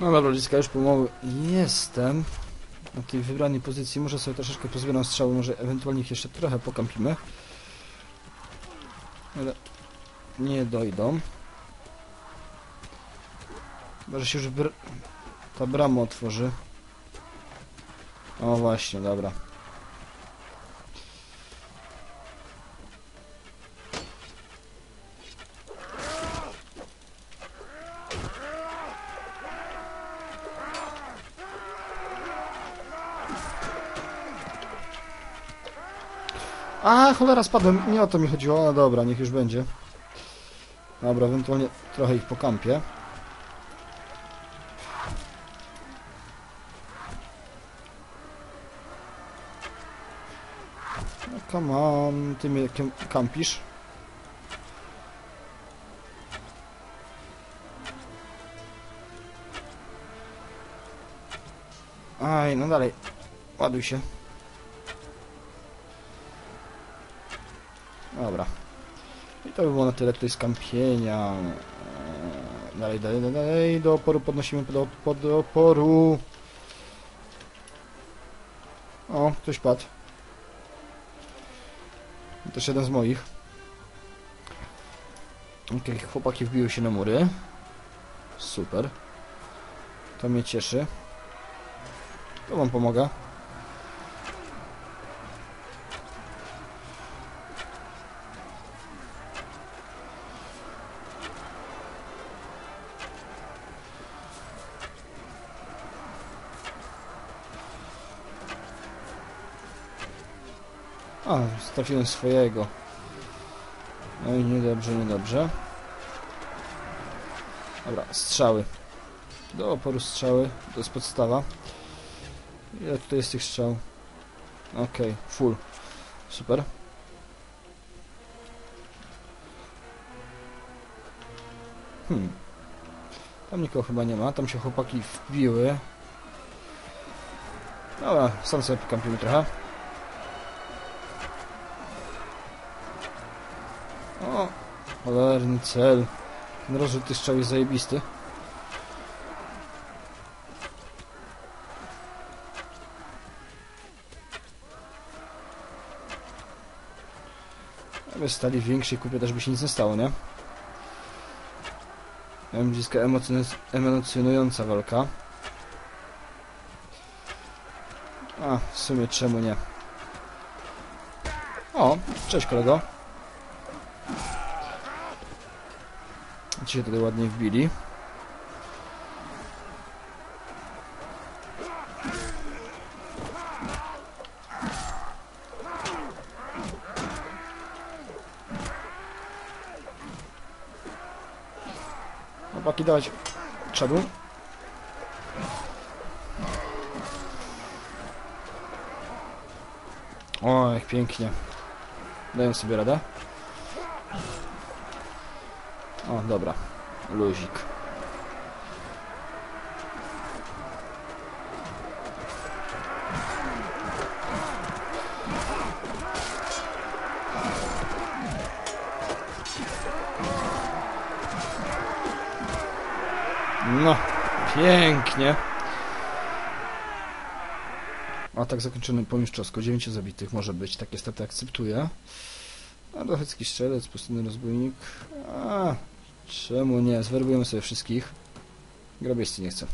No dobra, ludziska, już pomału jestem na tej wybranej pozycji. Może sobie troszeczkę pozbieram strzały, może ewentualnie ich jeszcze trochę pokampimy. Ale nie dojdą. Może się już br ta brama otworzy. O właśnie, dobra. A, cholera, spadłem. Nie o to mi chodziło. No dobra, niech już będzie. Dobra, ewentualnie trochę ich pokampię. No come on, ty mnie kampisz. Aj, no dalej. Ładuj się. Dobra. I to by było na tyle tutaj skampienia. Eee, Dalej, dalej, dalej. Do oporu podnosimy do, pod, oporu. O, ktoś padł. Też jeden z moich. Okej, chłopaki wbiły się na mury. Super. To mnie cieszy. To wam pomaga. A, trafiłem swojego. No i niedobrze, niedobrze. Dobra, strzały. Do oporu strzały, to jest podstawa. Ile tutaj jest tych strzał? Okej, full. Super. Hmm. Tam nikogo chyba nie ma, tam się chłopaki wbiły. Dobra, sam sobie pokampimy trochę. O, cholerny cel. Ten rozrzut tych strzał jest zajebisty. Aby stali w większej kupie też by się nic nie stało, nie? Bliska emocjon- emocjonująca walka. A, w sumie czemu nie? O, cześć kolego. Się tutaj ładnie wbili. Chłopaki dawać czadu. O, pięknie. Daję sobie radę. O, dobra. Luzik. No, pięknie. Atak zakończony po mistrzowsku. 9 zabitych może być. Takie staty akceptuję. A dochecki strzelec, pustynny rozbójnik. A, czemu nie? Zwerbujemy sobie wszystkich. Grabieści nie chcę.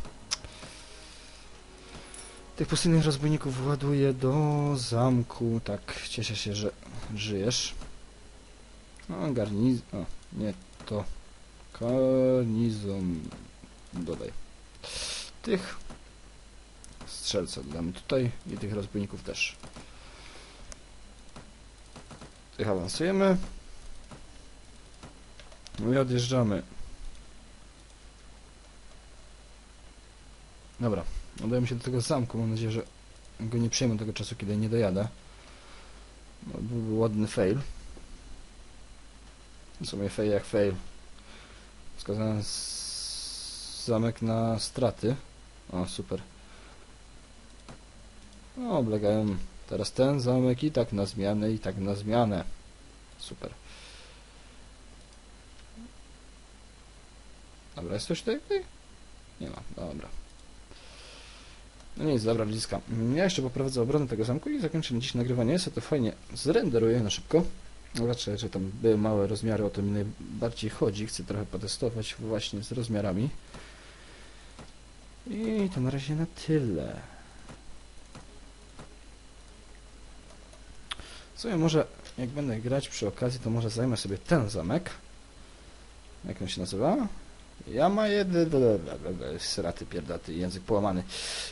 Tych pustynnych rozbójników ładuję do zamku. Tak, cieszę się, że żyjesz. No, garniz... O, nie to. Garnizon. Dodaj. Tych strzelca dodamy tutaj i tych rozbójników też. Tych awansujemy. No i odjeżdżamy. Dobra, udajemy się do tego zamku. Mam nadzieję, że go nie przejmę tego czasu, kiedy nie dojadę. No, byłby ładny fail. W sumie fail jak fail. Wskazałem zamek na straty. O, super. No, oblegają teraz ten zamek i tak na zmianę, i tak na zmianę. Super. Dobra, jest coś tutaj? Nie ma, dobra. No nic, dobra, bliska. Ja jeszcze poprowadzę obronę tego zamku i zakończymy dziś nagrywanie. Sobie to fajnie zrenderuję na szybko. Zobaczę, że tam były małe rozmiary, o to mi najbardziej chodzi. Chcę trochę potestować właśnie z rozmiarami. I to na razie na tyle. Co ja może, jak będę grać przy okazji, to może zajmę sobie ten zamek. Jak on się nazywa? Ja ma jeden... Sraty, pierdaty, język połamany.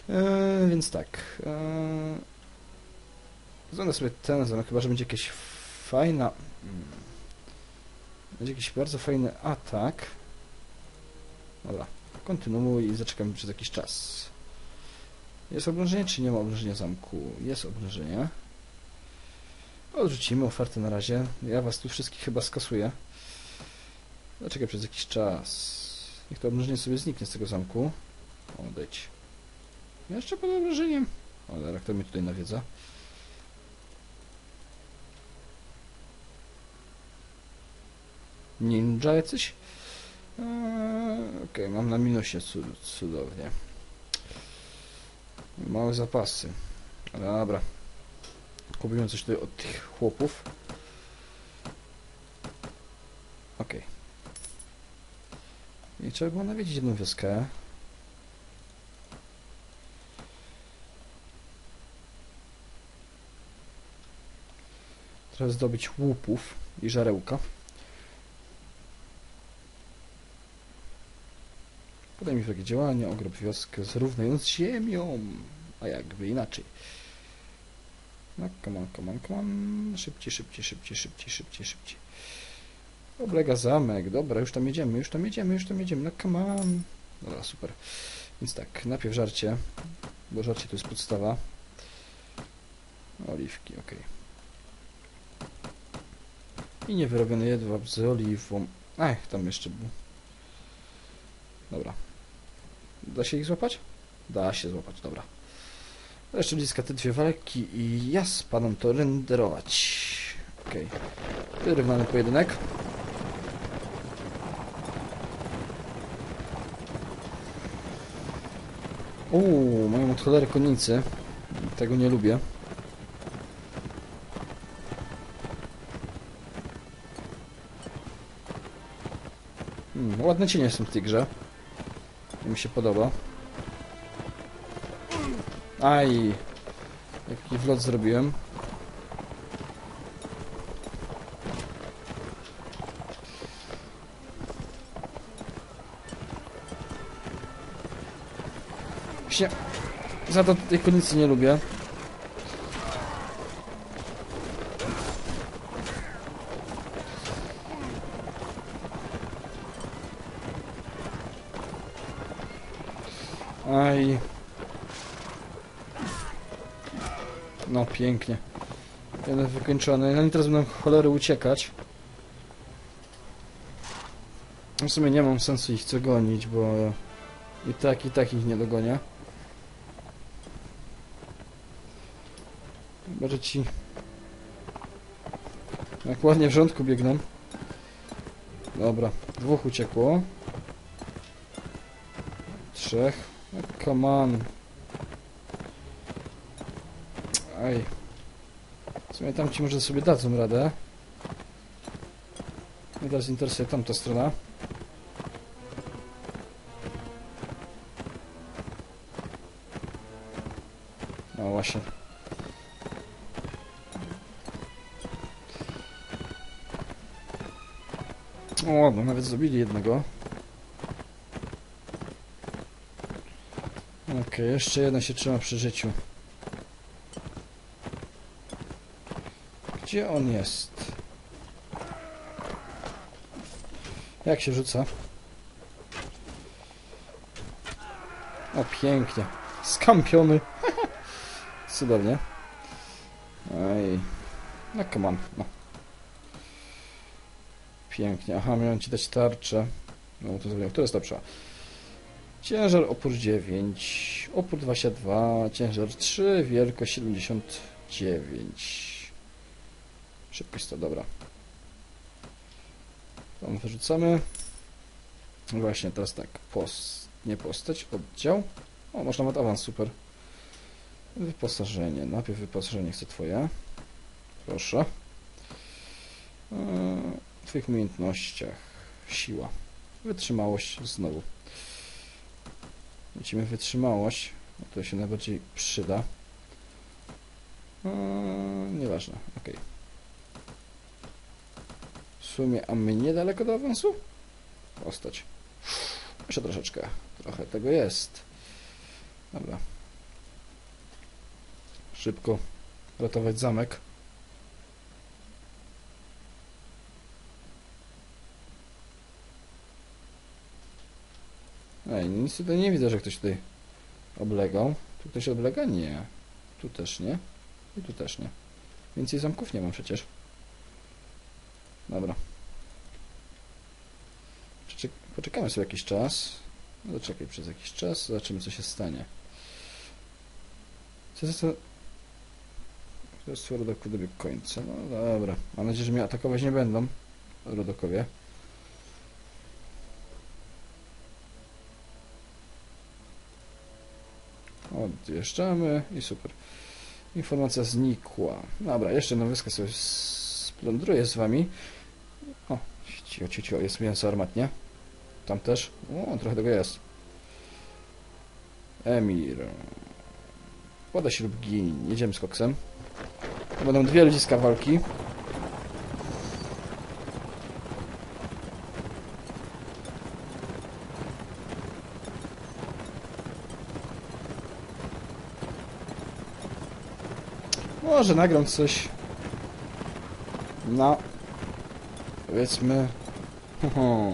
Eee, więc tak. Zajmę sobie ten zamek, chyba, że będzie jakieś fajna... mm, Będzie jakiś bardzo fajny atak. Dobra, kontynuuj i zaczekamy przez jakiś czas. Jest oblężenie, czy nie ma oblężenia zamku? Jest oblężenie. Odrzucimy ofertę na razie. Ja was tu wszystkich chyba skasuję. Zaczekaj przez jakiś czas. Niech to oblężenie sobie zniknie z tego zamku. Odejdź. Jeszcze pod oblężeniem. O, ale kto mnie tutaj nawiedza? Ninja jacyś? Eee, Okej, mam na minusie cud cudownie. Małe zapasy. Dobra. Kupimy coś tutaj od tych chłopów. Okej. I trzeba było nawiedzić jedną wioskę. Trzeba zdobyć łupów i żarełka. Podejmij takie działania, ogrób wioskę zrównując ziemią. A jakby inaczej. No, come on, come on, come on. Szybciej, szybciej, szybciej, szybciej, szybciej, szybciej. Oblega zamek. Dobra, już tam jedziemy, już tam jedziemy, już tam jedziemy. No, come on. Dobra, super. Więc tak, najpierw żarcie, bo żarcie to jest podstawa. Oliwki, ok. I niewyrobiony jedwab z oliwą. Ech, tam jeszcze był. Dobra. Da się ich złapać? Da się złapać, dobra. Jeszcze bliska te dwie walki i ja spadam to renderować. Okej. Okay. Wyrównany pojedynek. Uuu, mają od cholery konicy. Tego nie lubię. Hmm, ładne cienie są w tej grze. Mi się podoba. Aj, jaki wlot zrobiłem. Właśnie za to tej konicy nie lubię. Aj. No, pięknie. Jeden wykończony. Oni teraz będą cholery uciekać. W sumie nie mam sensu ich co gonić, bo i tak, i tak ich nie dogonię. Chyba, że ci jak ładnie w rządku biegną. Dobra, dwóch uciekło. Trzech. No, come on. Aj. W sumie tam ci może sobie dadzą radę. Mnie teraz interesuje tamta strona. No właśnie. O, no nawet zabili jednego. Okej, jeszcze jeden się trzyma przy życiu. Gdzie on jest? Jak się rzuca? O, pięknie. Skampiony. Cudownie. Ej. No, come on. No. Pięknie. Aha, miałem ci dać tarczę. No, to zrobiłem. Która jest lepsza? Ciężar opór 9, opór 22, ciężar 3, wielkość 79. Szybkość to dobra. Tam wyrzucamy. Właśnie teraz tak, post. Nie postać, oddział. O, masz nawet awans, super. Wyposażenie. Najpierw wyposażenie chcę twoje. Proszę. Eee, W twoich umiejętnościach. Siła. Wytrzymałość znowu. Lecimy wytrzymałość. To się najbardziej przyda. Eee, nieważne, ok. W sumie, a my niedaleko do awansu? Postać. Jeszcze troszeczkę. Trochę tego jest. Dobra. Szybko ratować zamek. Ej, nic tutaj nie widzę, że ktoś tutaj oblegał. Tu ktoś oblega? Nie. Tu też nie. I tu też nie. Więcej zamków nie mam przecież. Dobra. Poczekamy sobie jakiś czas. No Zaczekaj przez jakiś czas, zobaczymy co się stanie. Co to co? To jest rodoku dobiegł końca. No dobra. Mam nadzieję, że mnie atakować nie będą. Rodokowie. Odjeżdżamy i super. Informacja znikła. Dobra, jeszcze jedną wyspę sobie splądruję z wami. O, cicho, cicho, jest mięso armatnie. Tam też. O, trochę tego jest. Emir. Podaj się lub gin. Jedziemy z koksem. Będą dwie ludziska walki. Może nagram coś. Na powiedzmy.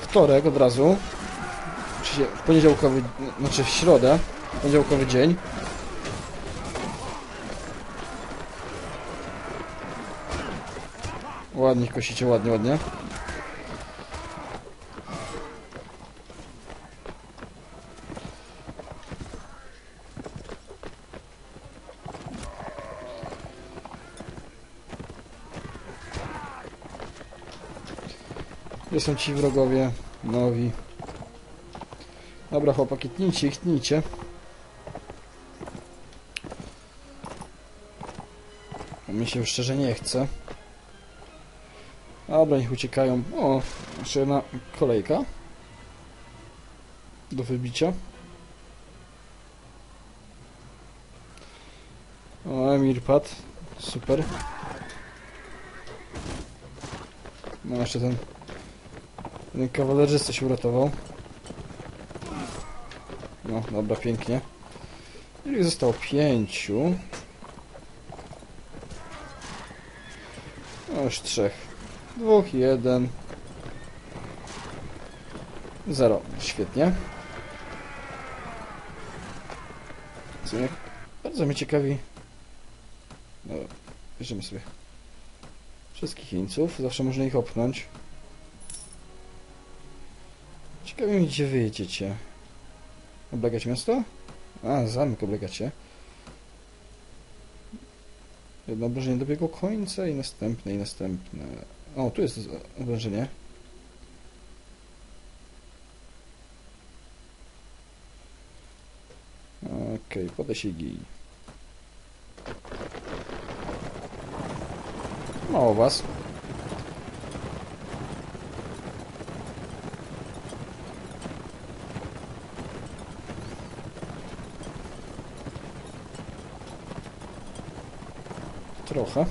Wtorek od razu. Czyli w poniedziałkowy, znaczy w środę poniedziałkowy dzień. Ładnie kosicie, ładnie, ładnie Gdzie są ci wrogowie nowi? Dobra, chłopaki, tnijcie ich, tnijcie. Mi się szczerze nie chce. Dobra, niech uciekają. O, jeszcze jedna kolejka. Do wybicia. O, Emir padł. Super. No, jeszcze ten... Ten kawalerzysta się uratował. No, dobra, pięknie. I zostało pięciu. No już trzech. Dwóch, jeden. Zero. Świetnie. W sumie bardzo mnie ciekawi. No, bierzemy sobie wszystkich jeńców. Zawsze można ich opchnąć. Ciekawi mnie, gdzie wy jedziecie. Oblegać miasto? A, zamek oblegacie. Jedno obrażenie dobiegło końca i następne, i następne. O, tu jest obrażenie. Okej, okay, podaj się gij. Mało was. Trochę.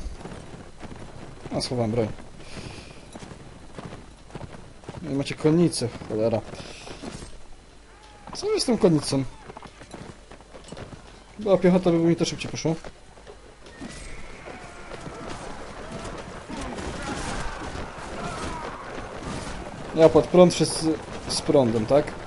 A, schowałem broń. Nie macie konnicy, cholera. Co jest z tą konnicą? Była piechota, by mi to szybciej poszło. Ja pod prąd, wszyscy z prądem, tak?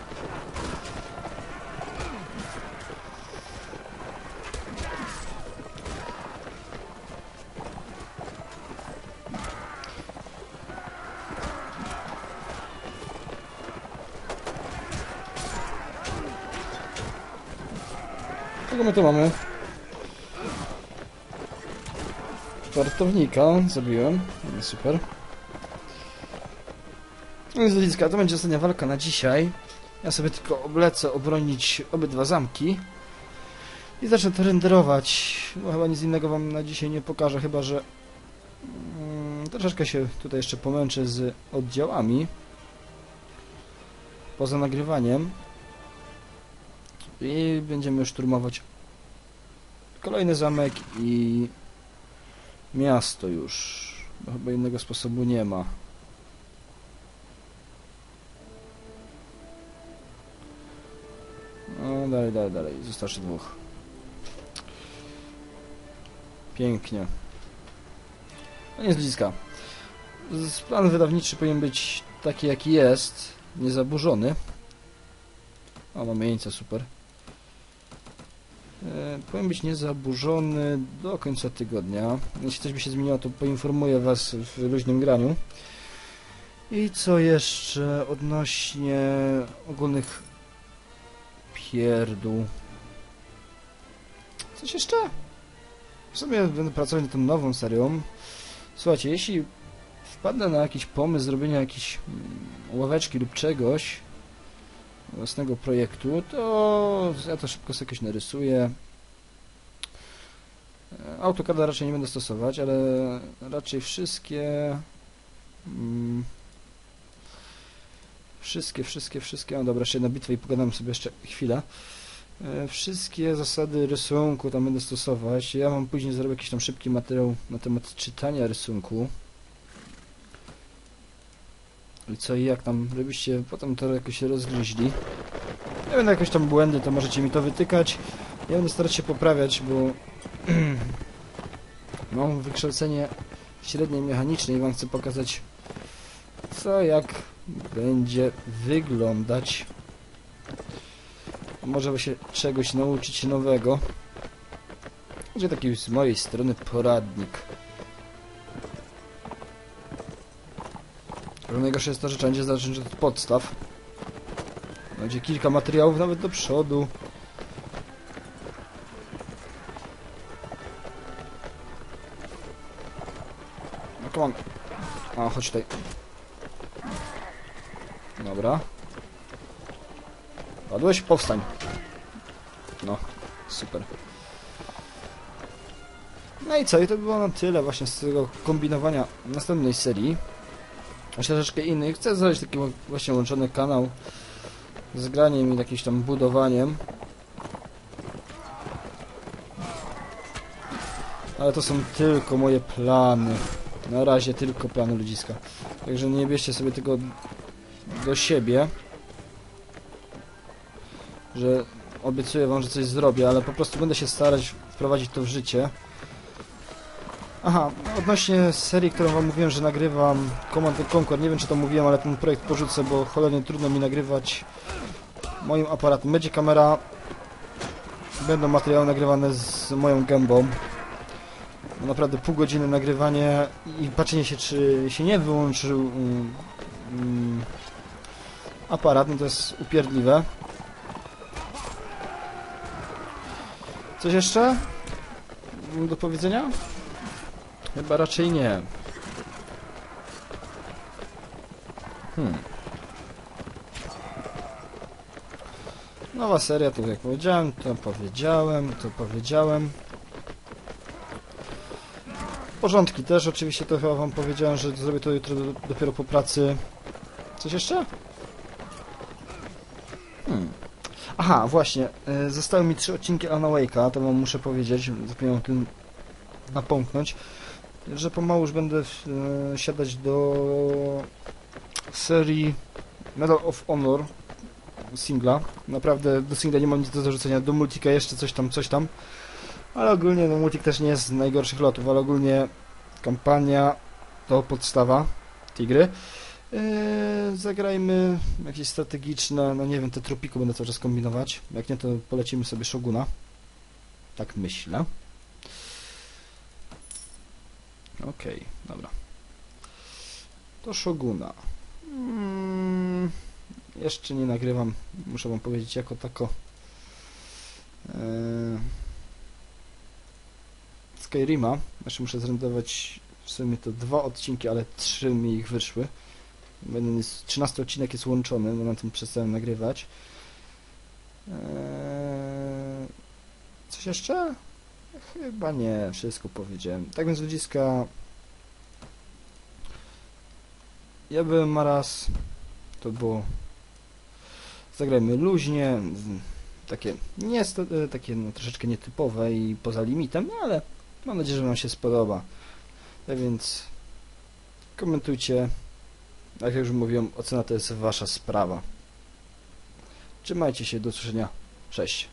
Kogo my tu mamy? Sportownika zabiłem. No, Super. No i z ludziska, to będzie ostatnia walka na dzisiaj. Ja sobie tylko oblecę obronić obydwa zamki. I zacznę to renderować. Bo chyba nic innego wam na dzisiaj nie pokażę, chyba że mm, troszeczkę się tutaj jeszcze pomęczę z oddziałami. Poza nagrywaniem. I będziemy szturmować kolejny zamek i miasto już. Bo chyba innego sposobu nie ma. No, dalej, dalej, dalej. Zostawszy dwóch. Pięknie. No nie z bliska. Plan wydawniczy powinien być taki, jaki jest. Niezaburzony. O, mamy jeńca, super. E, powinien być niezaburzony do końca tygodnia. Jeśli coś by się zmieniło, to poinformuję Was w luźnym graniu. I co jeszcze odnośnie ogólnych pierdół? Coś jeszcze? W sumie będę pracować nad tą nową serią. Słuchajcie, jeśli wpadnę na jakiś pomysł zrobienia jakiejś mm, ławeczki lub czegoś własnego projektu, to ja to szybko sobie jakoś narysuję. E, AutoCADa raczej nie będę stosować, ale raczej wszystkie mm, wszystkie, wszystkie, wszystkie, no dobra, jeszcze jedna bitwa i pogadamy sobie jeszcze chwilę. E, Wszystkie zasady rysunku tam będę stosować. Ja mam później zrobię jakiś tam szybki materiał na temat czytania rysunku. Co i jak tam, żebyście potem to jakoś rozgryźli. Ja będę jakieś tam błędy, to możecie mi to wytykać. Ja będę starać się poprawiać, bo mam wykształcenie średniej mechanicznej i wam chcę pokazać co jak będzie wyglądać. Może by się czegoś nauczyć nowego. Będzie taki z mojej strony poradnik. Ale najgorsze jest to, że trzeba będzie zacząć od podstaw. Będzie kilka materiałów nawet do przodu. No come on. A, chodź tutaj. Dobra. Padłeś? Powstań. No, super. No i co? I to było na tyle właśnie z tego kombinowania następnej serii. Troszeczkę innych. Chcę zrobić taki właśnie łączony kanał z graniem i jakimś tam budowaniem. Ale to są tylko moje plany. Na razie tylko plany ludziska. Także nie bierzcie sobie tego do siebie. Że obiecuję wam, że coś zrobię, ale po prostu będę się starać wprowadzić to w życie. Aha, odnośnie serii, którą wam mówiłem, że nagrywam Command and Conquer, nie wiem czy to mówiłem, ale ten projekt porzucę, bo cholernie trudno mi nagrywać moim aparatem. Będzie kamera, będą materiały nagrywane z moją gębą. No Naprawdę pół godziny nagrywanie i patrzenie się, czy się nie wyłączył mm, mm, aparat, no to jest upierdliwe. Coś jeszcze do powiedzenia? Chyba raczej nie. Hmm. Nowa seria, to jak powiedziałem, to powiedziałem, to powiedziałem. Porządki też, oczywiście to chyba wam powiedziałem, że zrobię to jutro do, dopiero po pracy. Coś jeszcze? Hmm. Aha, właśnie, y, zostały mi trzy odcinki Alan Wake'a, to wam muszę powiedzieć, zapomniałem o tym napomknąć, że pomału już będę y, siadać do serii Medal of Honor singla. Naprawdę do singla nie mam nic do zarzucenia, do multika jeszcze coś tam, coś tam. Ale ogólnie no, multik też nie jest z najgorszych lotów, ale ogólnie kampania to podstawa tej gry. Yy, zagrajmy jakieś strategiczne, no nie wiem, te Tropico będę cały czas kombinować. Jak nie, to polecimy sobie Shoguna. Tak myślę. Okej, dobra. To Shoguna. Mm, jeszcze nie nagrywam, muszę wam powiedzieć, jako tako. Yy, Skyrima. Znaczy muszę zrendować w sumie to dwa odcinki, ale trzy mi ich wyszły. Jeden jest, 13 odcinek jest łączony, no na tym przestałem nagrywać. Eee, coś jeszcze? Chyba nie, wszystko powiedziałem. Tak więc ludziska... Ja byłem Maras, to było... Zagrajmy luźnie, takie, nie takie no, troszeczkę nietypowe i poza limitem, no ale mam nadzieję, że Wam się spodoba. Tak więc komentujcie. Jak już mówiłem, ocena to jest Wasza sprawa. Trzymajcie się, do usłyszenia. Cześć.